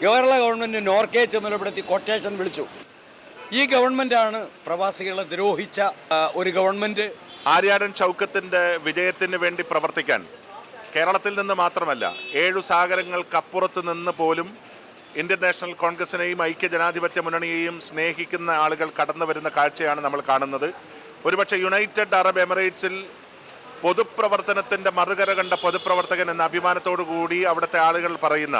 Kerala government നോർക്കയെ ചുമതലപ്പെടുത്തി quotation വിളിച്ചു. ഈ ഗവൺമെന്റാണ് പ്രവാസികളെ ദ്രോഹിച്ച ഒരു ഗവൺമെന്റ് ആര്യാടൻ ചൗക്കത്തിന്റെ വിജയത്തിന് വേണ്ടി പ്രവർത്തിക്കാൻ കേരളത്തിൽ നിന്ന് മാത്രമല്ല ഏഴു സാഗരങ്ങൾക്കപ്പുറത്ത് നിന്ന് പോലും ഇന്ത്യൻ നാഷണൽ കോൺഗ്രസിനെയും ഐക്യ ജനാധിപത്യ മുന്നണിയെയും സ്നേഹിക്കുന്ന ആളുകൾ കടന്നു വരുന്ന കാഴ്ചയാണ് നമ്മൾ കാണുന്നത്. ഒരുപക്ഷെ യുണൈറ്റഡ് അറബ് എമിറേറ്റ്സിൽ പൊതുപ്രവർത്തനത്തിന്റെ മറുകര കണ്ട പൊതുപ്രവർത്തകൻ എന്ന അഭിമാനത്തോടു കൂടി അവിടുത്തെ ആളുകൾ പറയുന്ന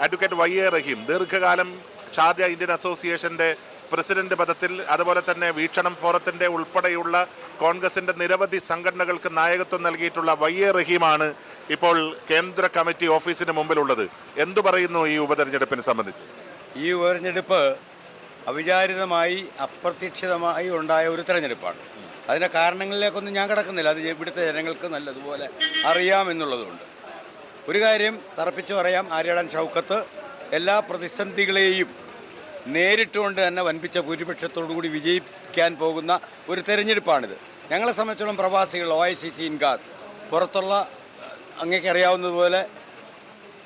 അഡ്വക്കേറ്റ് വൈ എ റഹീം ദീർഘകാലം ഷാർജ ഇന്ത്യൻ അസോസിയേഷന്റെ പ്രസിഡന്റ് പദത്തിൽ അതുപോലെ തന്നെ വീക്ഷണം ഫോറത്തിന്റെ ഉൾപ്പെടെയുള്ള കോൺഗ്രസിന്റെ നിരവധി സംഘടനകൾക്ക് നായകത്വം നൽകിയിട്ടുള്ള വൈ എ റഹീമാണ് ഇപ്പോൾ കേന്ദ്ര കമ്മിറ്റി ഓഫീസിന് മുമ്പിലുള്ളത്. എന്തു പറയുന്നു ഈ ഉപതെരഞ്ഞെടുപ്പിനെ സംബന്ധിച്ച്? ഈ ഉപതെരഞ്ഞെടുപ്പ് അവിചാരിതമായി അപ്രതീക്ഷിതമായി ഉണ്ടായ ഒരു തെരഞ്ഞെടുപ്പാണ്. അതിന്റെ കാരണങ്ങളിലേക്കൊന്നും ഞാൻ കിടക്കുന്നില്ല. അത് ഇവിടുത്തെ ജനങ്ങൾക്ക് നല്ലതുപോലെ അറിയാമെന്നുള്ളതുകൊണ്ട് ഒരു കാര്യം തറപ്പിച്ച് പറയാം ആര്യാടൻ ഷൗക്കത്ത്. എല്ലാ പ്രതിസന്ധികളെയും നേരിട്ടുകൊണ്ട് തന്നെ വൻപിച്ച ഭൂരിപക്ഷത്തോടു കൂടി വിജയിക്കാൻ പോകുന്ന ഒരു തെരഞ്ഞെടുപ്പാണിത്. ഞങ്ങളെ സംബന്ധിച്ചോളം പ്രവാസികൾ O I C C INCAS പുറത്തുള്ള അങ്ങേക്ക് അറിയാവുന്നതുപോലെ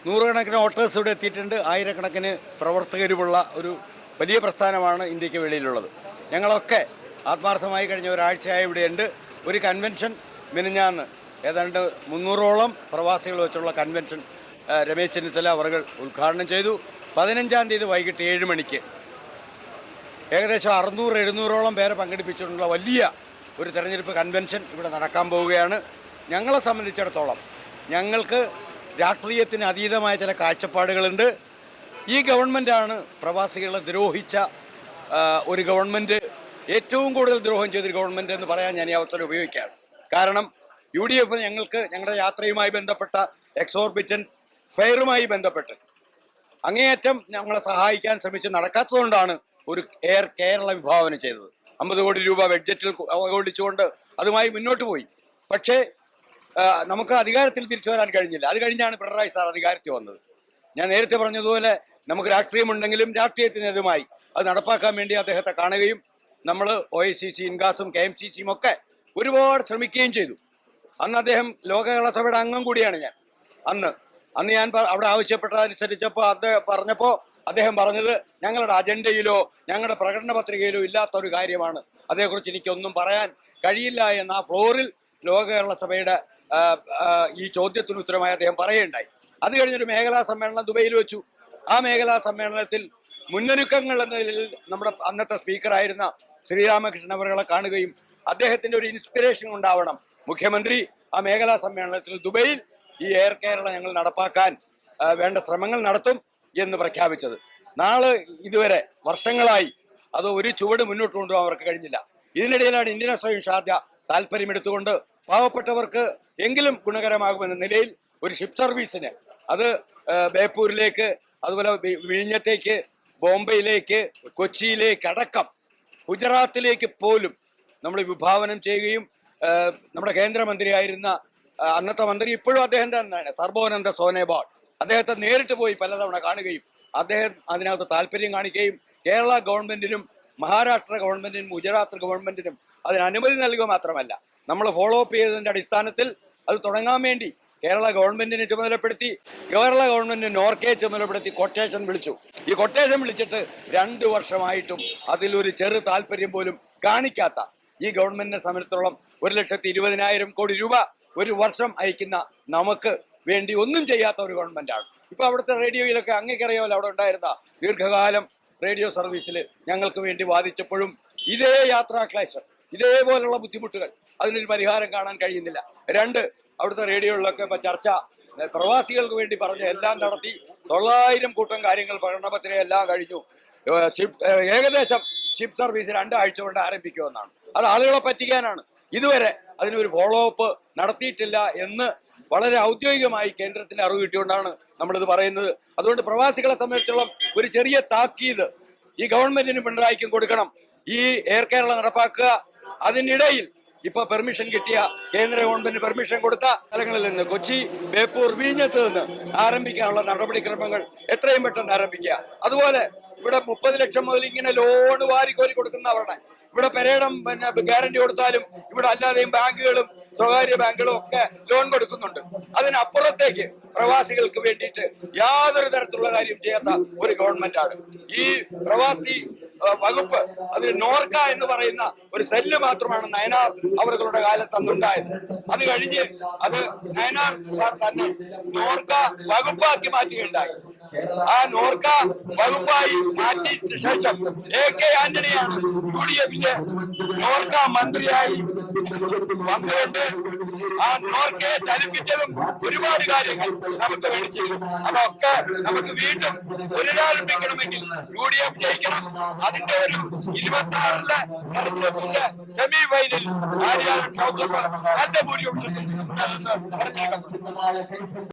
നൂറുകണക്കിന് വോട്ടേഴ്സ് ഇവിടെ എത്തിയിട്ടുണ്ട്. ആയിരക്കണക്കിന് പ്രവർത്തകരുമുള്ള ഒരു വലിയ പ്രസ്ഥാനമാണ് ഇന്ത്യയ്ക്ക് വെളിയിലുള്ളത്. ഞങ്ങളൊക്കെ ആത്മാർത്ഥമായി കഴിഞ്ഞ ഒരാഴ്ചയായി ഇവിടെയുണ്ട്. ഒരു കൺവെൻഷൻ മിനിഞ്ഞാന്ന് ഏതാണ്ട് മുന്നൂറോളം പ്രവാസികൾ വെച്ചുള്ള കൺവെൻഷൻ രമേശ് ചെന്നിത്തല അവർ ഉദ്ഘാടനം ചെയ്തു. പതിനഞ്ചാം തീയതി വൈകിട്ട് ഏഴ് മണിക്ക്. ഏകദേശം അറുന്നൂറ് എഴുന്നൂറോളം പേരെ പങ്കെടുപ്പിച്ചിട്ടുള്ള വലിയ ഒരു തെരഞ്ഞെടുപ്പ് കൺവെൻഷൻ ഇവിടെ നടക്കാൻ പോവുകയാണ്. ഞങ്ങളെ സംബന്ധിച്ചിടത്തോളം ഞങ്ങൾക്ക് രാഷ്ട്രീയത്തിന് അതീതമായ ചില കാഴ്ചപ്പാടുകളുണ്ട്. ഈ ഗവൺമെന്റാണ് പ്രവാസികളെ ദ്രോഹിച്ച ഒരു ഗവൺമെന്റ് ഏറ്റവും കൂടുതൽ ദ്രോഹം ചെയ്തൊരു ഗവൺമെന്റ് എന്ന് പറയാൻ ഞാൻ ഈ അവസരം ഉപയോഗിക്കുകയാണ്. കാരണം യു ഡി എഫ് ഞങ്ങൾക്ക് ഞങ്ങളുടെ യാത്രയുമായി ബന്ധപ്പെട്ട എക്സോർബിറ്റൻ ഫെയറുമായി ബന്ധപ്പെട്ട് അങ്ങേയറ്റം ഞങ്ങളെ സഹായിക്കാൻ ശ്രമിച്ച് നടക്കാത്തതുകൊണ്ടാണ് ഒരു എയർ കേരള വിഭാവനം ചെയ്തത്. അമ്പത് കോടി രൂപ ബഡ്ജറ്റിൽ ഓടിച്ചുകൊണ്ട് അതുമായി മുന്നോട്ട് പോയി. പക്ഷേ നമുക്ക് അധികാരത്തിൽ തിരിച്ചു വരാൻ കഴിഞ്ഞില്ല. അത് കഴിഞ്ഞാണ് പിണറായി സാർ അധികാരത്തിൽ വന്നത്. ഞാൻ നേരത്തെ പറഞ്ഞതുപോലെ നമുക്ക് രാഷ്ട്രീയമുണ്ടെങ്കിലും രാഷ്ട്രീയത്തിനെതിരുമായി അത് നടപ്പാക്കാൻ വേണ്ടി അദ്ദേഹത്തെ കാണുകയും നമ്മൾ ഒ ഐ സി സി ഇൻകാസും കെ എം സി സിയും ഒക്കെ ഒരുപാട് ശ്രമിക്കുകയും ചെയ്തു. അന്ന് അദ്ദേഹം ലോകകേരള സഭയുടെ അംഗം കൂടിയാണ് ഞാൻ. അന്ന്. അന്ന് ഞാൻ അവിടെ ആവശ്യപ്പെട്ടതനുസരിച്ചപ്പോൾ അദ്ദേഹം പറഞ്ഞപ്പോൾ അദ്ദേഹം പറഞ്ഞത് ഞങ്ങളുടെ അജണ്ടയിലോ ഞങ്ങളുടെ പ്രകടന പത്രികയിലോ ഇല്ലാത്ത ഒരു കാര്യമാണ്. അതേക്കുറിച്ച് എനിക്കൊന്നും പറയാൻ കഴിയില്ല എന്ന ആ ഫ്ലോറിൽ ലോകകേരള സഭയുടെ ആ, ആ, ഈ ചോദ്യത്തിന് ഉത്തരമായി അദ്ദേഹം പറയുകയുണ്ടായി. അത് കഴിഞ്ഞൊരു മേഖലാ സമ്മേളനം ദുബൈയിൽ വെച്ചു. ആ മേഖലാ സമ്മേളനത്തിൽ മുന്നൊരുക്കങ്ങൾ എന്ന നിലയിൽ നമ്മുടെ അന്നത്തെ സ്പീക്കറായിരുന്ന ശ്രീരാമകൃഷ്ണൻ അവരുകളെ കാണുകയും അദ്ദേഹത്തിന്റെ ഒരു ഇൻസ്പിറേഷൻ ഉണ്ടാവണം. മുഖ്യമന്ത്രി ആ മേഖലാ സമ്മേളനത്തിൽ ദുബൈയിൽ ഈ എയർ കേരള ഞങ്ങൾ നടപ്പാക്കാൻ വേണ്ട ശ്രമങ്ങൾ നടത്തും എന്ന് പ്രഖ്യാപിച്ചത്. നാളെ ഇതുവരെ വർഷങ്ങളായി അത് ഒരു ചുവട് മുന്നോട്ട് കൊണ്ടുപോകാൻ അവർക്ക് കഴിഞ്ഞില്ല. ഇതിനിടയിലാണ് ഇന്ത്യൻ സ്വയം ഷാർജ താല്പര്യമെടുത്തുകൊണ്ട് പാവപ്പെട്ടവർക്ക് എങ്കിലും ഗുണകരമാകുമെന്ന നിലയിൽ ഒരു ഷിപ്പ് സർവീസിന് അത് ബേപ്പൂരിലേക്ക് അതുപോലെ വിഴിഞ്ഞത്തേക്ക് ബോംബെയിലേക്ക് കൊച്ചിയിലേക്ക് അടക്കം ഗുജറാത്തിലേക്ക് പോലും നമ്മൾ വിഭാവനം ചെയ്യുകയും നമ്മുടെ കേന്ദ്രമന്ത്രിയായിരുന്ന അന്നത്തെ മന്ത്രി ഇപ്പോഴും അദ്ദേഹം തന്നെയാണ് സർബോനന്ദ സോനേബാൾ. അദ്ദേഹത്തെ നേരിട്ട് പോയി പലതവണ കാണുകയും അദ്ദേഹം അതിനകത്ത് താല്പര്യം കാണിക്കുകയും കേരള ഗവൺമെന്റിനും മഹാരാഷ്ട്ര ഗവൺമെന്റിനും ഗുജറാത്ത് ഗവൺമെന്റിനും അതിന് അനുമതി നൽകുക മാത്രമല്ല. നമ്മൾ ഫോളോ അപ്പ് ചെയ്തതിന്റെ അടിസ്ഥാനത്തിൽ അത് തുടങ്ങാൻ വേണ്ടി കേരള ഗവൺമെന്റിനെ ചുമതലപ്പെടുത്തി കേരള ഗവൺമെന്റിന് നോർക്കയെ ചുമതലപ്പെടുത്തി കൊട്ടേഷൻ വിളിച്ചു. ഈ കൊട്ടേഷൻ വിളിച്ചിട്ട് രണ്ടു വർഷമായിട്ടും അതിലൊരു ചെറു താല്പര്യം പോലും കാണിക്കാത്ത ഈ ഗവൺമെന്റിനെ സംബന്ധിച്ചിടത്തോളം ഒരു ലക്ഷത്തി ഇരുപതിനായിരം കോടി രൂപ ഒരു വർഷം അയക്കുന്ന നമുക്ക് വേണ്ടി ഒന്നും ചെയ്യാത്ത ഒരു ഗവൺമെന്റാണ് ഇപ്പോൾ അവിടുത്തെ റേഡിയോയിലൊക്കെ അങ്ങേക്കറിയാമല്ലോ അവിടെ ഉണ്ടായിരുന്ന ദീർഘകാലം റേഡിയോ സർവീസിൽ ഞങ്ങൾക്ക് വേണ്ടി വാദിച്ചപ്പോഴും ഇതേ യാത്രാ ക്ലേശം ഇതേപോലുള്ള ബുദ്ധിമുട്ടുകൾ അതിനൊരു പരിഹാരം കാണാൻ കഴിയുന്നില്ല. രണ്ട് അവിടുത്തെ റേഡിയോകളിലൊക്കെ ചർച്ച പ്രവാസികൾക്ക് വേണ്ടി പറഞ്ഞ് എല്ലാം നടത്തി തൊള്ളായിരം കൂട്ടം കാര്യങ്ങൾ പ്രകടനപത്രിക എല്ലാം കഴിഞ്ഞു. ഏകദേശം ഷിപ്പ് സർവീസ് രണ്ടാഴ്ച കൊണ്ട് ആരംഭിക്കുമെന്നാണ്. അത് ആളുകളെ പറ്റിക്കാനാണ്. ഇതുവരെ അതിനൊരു ഫോളോ അപ്പ് നടത്തിയിട്ടില്ല എന്ന് വളരെ ഔദ്യോഗികമായി കേന്ദ്രത്തിന് അറിവ് കിട്ടിയോണ്ടാണ് നമ്മളിത് പറയുന്നത്. അതുകൊണ്ട് പ്രവാസികളെ സംബന്ധിച്ചിടത്തോളം ഒരു ചെറിയ താക്കീത് ഈ ഗവൺമെന്റിന് പിണറായിക്കും കൊടുക്കണം. ഈ എയർ കേരള നടപ്പാക്കുക. അതിനിടയിൽ ഇപ്പൊ പെർമിഷൻ കിട്ടിയ കേന്ദ്ര ഗവൺമെന്റ് പെർമിഷൻ കൊടുത്ത സ്ഥലങ്ങളിൽ നിന്ന് കൊച്ചി ബേപ്പൂർ വിഴിഞ്ഞത്ത് നിന്ന് ആരംഭിക്കാനുള്ള നടപടിക്രമങ്ങൾ എത്രയും പെട്ടെന്ന് ആരംഭിക്കുക. അതുപോലെ ഇവിടെ മുപ്പത് ലക്ഷം മുതൽ ഇങ്ങനെ ലോൺ വാരി കോരി കൊടുക്കുന്നവരുടെ ഇവിടെ പെരേടം പിന്നെ ഗ്യാരണ്ടി കൊടുത്താലും ഇവിടെ അല്ലാതെയും ബാങ്കുകളും സ്വകാര്യ ബാങ്കുകളും ഒക്കെ ലോൺ കൊടുക്കുന്നുണ്ട്. അതിനപ്പുറത്തേക്ക് പ്രവാസികൾക്ക് വേണ്ടിയിട്ട് യാതൊരു തരത്തിലുള്ള കാര്യം ചെയ്യാത്ത ഒരു ഗവൺമെന്റാണ്. ഈ പ്രവാസി വകുപ്പ്. അതിന് നോർക്ക എന്ന് പറയുന്ന ഒരു സെല്ല് മാത്രമാണ് നയനാർ അവരുടെ കാലത്ത് അന്നുണ്ടായത്. അത് കഴിഞ്ഞ് അത് നയനാർ സാർ തന്നെ നോർക്ക വകുപ്പാക്കി മാറ്റുകയുണ്ടായി. ആ നോർക്ക വകുപ്പായി മാറ്റി ശേഷം എ കെ ആന്റണിയാണ് യു ഡി എഫിന്റെ നോർക്ക മന്ത്രിയായി വന്നുകൊണ്ട് ആ നോർക്കയെ ചലിപ്പിച്ചതും ഒരുപാട് കാര്യങ്ങൾ നമുക്ക് വേണ്ടി അതൊക്കെ നമുക്ക് വീണ്ടും പുനരാരംഭിക്കണമെങ്കിൽ യു ഡി എഫ് ജയിക്കണം. അതിന്റെ ഒരു ഇരുപത്തി ആറിലെ തെരഞ്ഞെടുപ്പിന്റെ സെമി ഫൈനൽ ആര്യാടൻ ഷൗക്കത്ത് നല്ല ഭൂരിപക്ഷത്തിൽ നിന്ന് തെരഞ്ഞെടുക്കപ്പെട്ടു